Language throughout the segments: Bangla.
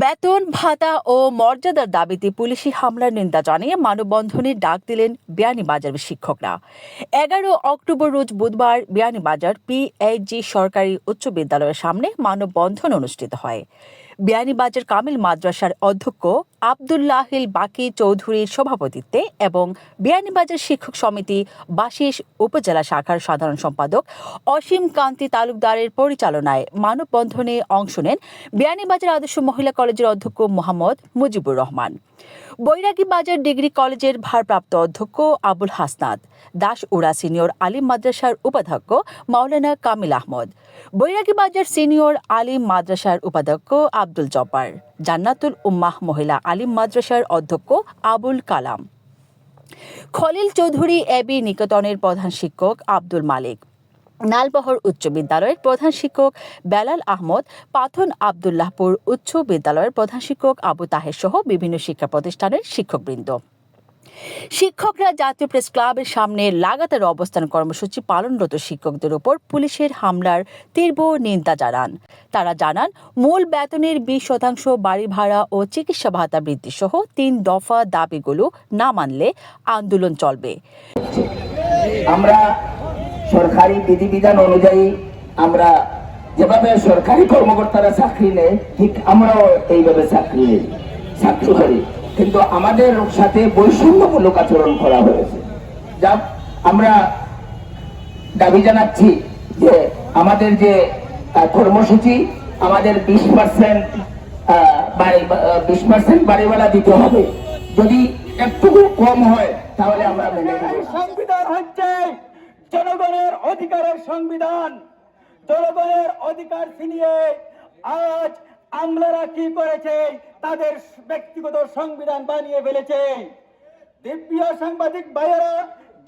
বেতন, ভাতা ও মর্যাদার দাবিতে পুলিশি হামলার নিন্দা জানিয়ে মানববন্ধনে ডাক দিলেন বিয়ানীবাজার শিক্ষকরা। এগারো অক্টোবর রোজ বুধবার বিয়ানীবাজার পিএইচজি সরকারি উচ্চ বিদ্যালয়ের সামনে মানববন্ধন অনুষ্ঠিত হয়। বিয়ানীবাজার কামিল মাদ্রাসার অধ্যক্ষ আবদুল্লাহিল বাকি চৌধুরীর সভাপতিত্বে এবং বিয়ানীবাজার শিক্ষক সমিতি বাশিস উপজেলা শাখার সাধারণ সম্পাদক অসীম কান্তি তালুকদারের পরিচালনায় মানববন্ধনে অংশ নেন বিয়ানীবাজার আদর্শ মহিলা কলেজের অধ্যক্ষ মোহাম্মদ মুজিবুর রহমান। বৈরাগী বাজার ডিগ্রি কলেজের ভারপ্রাপ্ত অধ্যক্ষ আবুল হাসনাদ দাস উড়া সিনিয়র আলিম মাদ্রাসার উপাধ্যক্ষ মাওলানা কামিল আহমদ, বৈরাগী বাজার সিনিয়র আলিম মাদ্রাসার উপাধ্যক্ষ আব্দুল জব্বার, জান্নাতুল উম্মাহ মহিলা আলিম মাদ্রাসার অধ্যক্ষ আবুল কালাম। খলিল চৌধুরী এবি নিকেতনের প্রধান শিক্ষক আব্দুল মালিক। নালবহর উচ্চ বিদ্যালয়ের প্রধান শিক্ষক বেলাল আহমদ, পাথন আবদুল্লাহপুর উচ্চ বিদ্যালয়ের প্রধান শিক্ষক আবু তাহের সহ বিভিন্ন শিক্ষা প্রতিষ্ঠানের শিক্ষকবৃন্দ। শিক্ষকরা জাতীয় প্রেস ক্লাবের সামনে লাগাতার অবস্থান কর্মসূচি পালনরত শিক্ষকদের উপর পুলিশের হামলার তীব্র নিন্দা জানান। তারা জানান, মূল বেতনের বিশ শতাংশ বাড়ি ভাড়া ও চিকিৎসা ভাতা বৃদ্ধি সহ তিন দফা দাবিগুলো না মানলে আন্দোলন চলবে। আমরা সরকারি বিধিবিধান অনুযায়ী আমরা যেভাবে সরকারি কর্মকর্তারা চাকরি নেয়, ঠিক আমরাও এইভাবে চাকরি নেই, চাকরি করি। কিন্তু আমাদের সাথে বৈষম্যমূলক আচরণ করা হয়েছে। যা আমরা দাবি জানাচ্ছি যে আমাদের যে কর্মসূচি, আমাদের বিশ পার্সেন্ট বিশ পার্সেন্ট বাড়িওয়ালা দিতে হবে। যদি একটু কম হয়, তাহলে আমরা সংবিধান হচ্ছে জনগণের অধিকারের সংবিধান। জনগণের অধিকার ছিনিয়ে আজ আমলারা কি করেছে? তাদের ব্যক্তিগত সংবিধান বানিয়ে ফেলেছে। দিব্য সাংবাদিক ভাইয়েরা,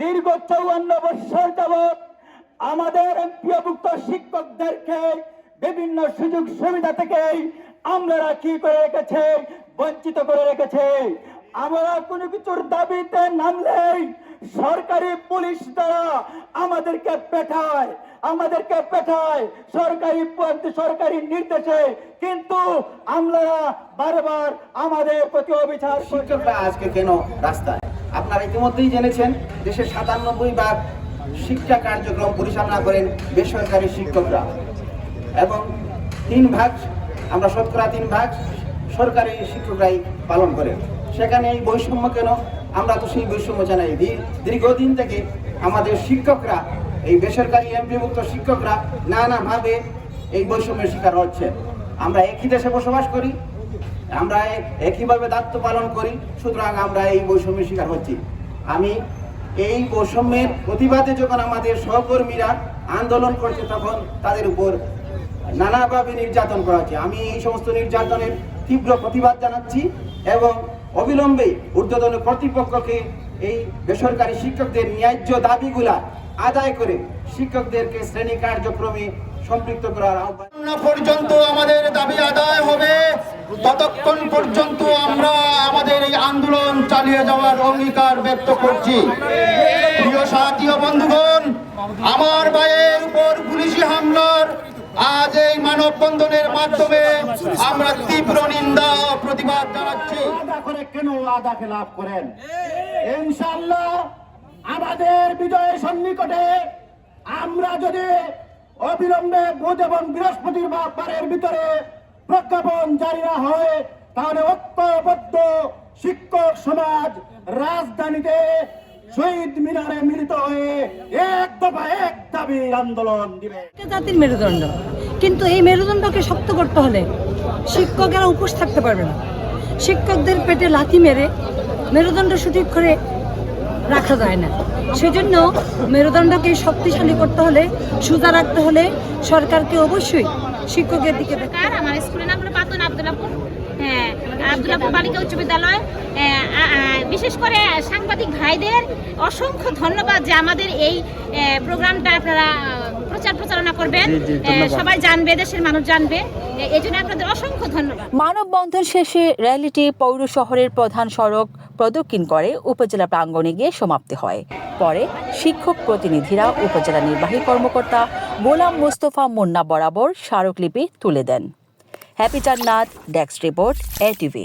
দীর্ঘ চৌয়ান্ন বৎসর যাবৎ আমাদের এমপিভুক্ত শিক্ষকদেরকে বিভিন্ন সুযোগ সুবিধা থেকে আমলারা কি করে রেখেছে? বঞ্চিত করে রেখেছে। আমরা কোনো কিছুর দাবিতে নামলেই সরকারি পুলিশ দ্বারা আমাদেরকে পেঠায় আমাদেরকে পেঠায় সরকারি সরকারি নির্দেশে। কিন্তু আমরা বারবার আমাদের প্রতি অবিচার শিক্ষকরা আজকে কেন রাস্তায়? আপনারা ইতিমধ্যেই জেনেছেন, দেশের সাতানব্বই ভাগ শিক্ষা কার্যক্রম পরিচালনা করেন বেসরকারি শিক্ষকরা। এবং তিন ভাগ, আমরা শতকরা তিন ভাগ সরকারি শিক্ষকরাই পালন করেন। সেখানে এই বৈষম্য কেন? আমরা তো সেই বৈষম্য জানাই। দীর্ঘদিন থেকে আমাদের শিক্ষকরা এই বেসরকারি এমপিভুক্ত শিক্ষকরা নানাভাবে এই বৈষম্যের শিকার হচ্ছে। আমরা একই দেশে বসবাস করি, আমরা একইভাবে দায়িত্ব পালন করি, সুতরাং আমরা এই বৈষম্যের শিকার হচ্ছি। আমি এই বৈষম্যের প্রতিবাদে যখন আমাদের সহকর্মীরা আন্দোলন করছে, তখন তাদের উপর নানাভাবে নির্যাতন করা হচ্ছে। আমি এই সমস্ত নির্যাতনের তীব্র প্রতিবাদ জানাচ্ছি এবং অবিলম্বে ঊর্ধ্বতন কর্তৃপক্ষকে এই বেসরকারি শিক্ষকদের ন্যায্য দাবিগুলা আদায় করে শিক্ষকদেরকে শ্রেণি কার্যক্রমে সম্পৃক্ত করার আহ্বান। না পর্যন্ত আমাদের দাবি আদায় হবে। ততক্ষণ পর্যন্ত আমরা আমাদের এই আন্দোলন চালিয়ে যাওয়ার অঙ্গীকার ব্যক্ত করছি। প্রিয় সাথী বন্ধুগণ আমার ভাইয়ের উপর পুলিশি হামলার আজ এই মানববন্ধনের মাধ্যমে আমরা তীব্র নিন্দা প্রতিবাদ জানাচ্ছি। কেন আদাকে লাভ করেন? ইনশাল্লাহ আমাদের বিজয়ের সন্নিকটে আমরা যদি অবিলম্বে বুধ এবং বৃহস্পতির বারের ভিতরে প্রজ্ঞাপন জারি না হয়, তাহলে ঐক্যবদ্ধ শিক্ষক সমাজ রাজধানীতে শহীদ মিনারে মিলিত হয়ে এক দফা এক দাবি আন্দোলন দিবে। জাতির মেরুদণ্ড। কিন্তু এই মেরুদণ্ডকে শক্ত করতে হলে শিক্ষকেরা উপোস থাকতে পারবে না। শিক্ষকদের পেটে লাথি মেরে মেরুদণ্ড সঠিক করে রাখা যায় না। সেজন্য মেরুদণ্ডকে শক্তিশালী করতে হলে সোজা রাখতে হলে সরকারকে অবশ্যই শিক্ষকের দিকে দেখতে আমার স্কুলের নাম হলো পাতন আবদুল্লাপুর। হ্যাঁ আবদুল্লাপুর বালিকা উচ্চ বিদ্যালয়। হ্যাঁ, বিশেষ করে সাংবাদিক ভাইদের অসংখ্য ধন্যবাদ যে আমাদের এই প্রোগ্রামটা আপনারা প্রচার প্রচারণা করবেন। সবাই জানবে দেশের মানুষ জানবে। মানববন্ধন শেষে র্যালিটি পৌর শহরের প্রধান সড়ক প্রদক্ষিণ করে উপজেলা প্রাঙ্গণে গিয়ে সমাপ্তি হয়। পরে শিক্ষক প্রতিনিধিরা উপজেলা নির্বাহী কর্মকর্তা গোলাম মোস্তফা মুন্না বরাবর স্মারকলিপি তুলে দেন। হ্যাপি চান্নাথ ডেস্ক রিপোর্ট এটিভি